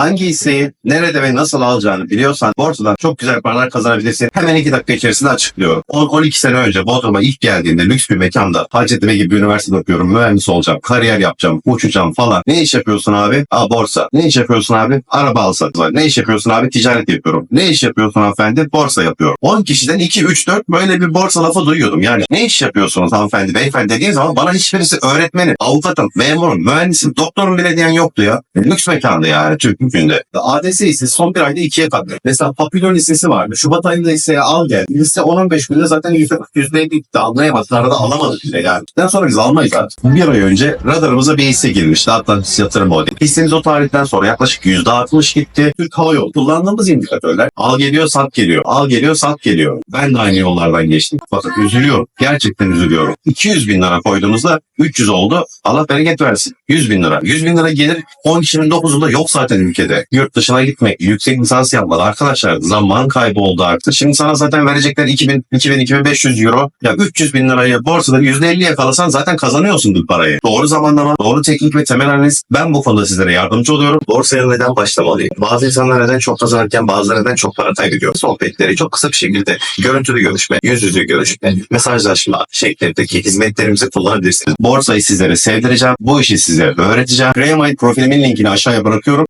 Hangi hisseyi nerede ve nasıl alacağını biliyorsan borsadan çok güzel paralar kazanabilirsin. Hemen iki dakika içerisinde açıklıyorum. 10-12 sene önce Bodrum'a ilk geldiğimde lüks bir mekanda Hacettepe gibi bir üniversitede okuyorum. Mühendis olacağım. Kariyer yapacağım. Uçacağım falan. Ne iş yapıyorsun abi? Aa borsa. Ne iş yapıyorsun abi? Araba alsat var. Ne iş yapıyorsun abi? Ticaret yapıyorum. Ne iş yapıyorsun hanımefendi? Borsa yapıyorum. 10 kişiden 2, 3, 4 böyle bir borsa lafı duyuyordum. Yani ne iş yapıyorsunuz hanımefendi, beyefendi dediğin zaman bana hiçbirisi öğretmenim, avukatım, memurum, mühendisim, doktorum bile diyen yoktu ya. Lüks mekanda yani Türk mülkünde. ADS hissesi son bir ayda ikiye katladı. Mesela Papillon hissesi vardı. Şubat ayında hisseye al gel. Hisse 10-15 günde zaten %40 %50 gitti. Anlayamadık. Arada alamadık bile yani. Daha sonra biz almayız artık. Bir ay önce radarımıza bir hisse girmişti. Atlantis yatırım modeli. Hissemiz o tarihten sonra yaklaşık %60 gitti. Türk Hava Yolu. Kullandığımız indikatörler al geliyor sat geliyor. Al geliyor sat geliyor. Ben de aynı yollardan geçtim. Fakat üzülüyorum. Gerçekten üzülüyorum. 200 bin lira koyduğumuzda 300 oldu. Allah bereket versin. 100 bin lira. 100 bin lira gelir 10 kişinin 9'unda yok zaten ülkede. Yurt dışına gitmek, yüksek lisans yapmalı. Arkadaşlar zaman kaybı oldu artık. Şimdi sana zaten verecekler 2000, 2000, 2500 euro. Ya 300 bin lirayı borsada %50 yakalasan zaten kazanıyorsun bu parayı. Doğru zamanlama, doğru teknik ve temel analiz. Ben bu konuda sizlere yardımcı oluyorum. Borsaya neden başlamalıyım? Bazı insanlar neden çok kazanırken bazıları neden çok para kaybediyor? Sohbetleri çok kısa bir şekilde görüntülü görüşme, yüz yüze görüşme, mesajlaşma şeklindeki hizmetlerimizi kullanabilirsiniz. Borsayı sizlere sevdireceğim. Bu işi size öğreteceğim. Kremite profilimin linkini aşağıya bırakıyorum.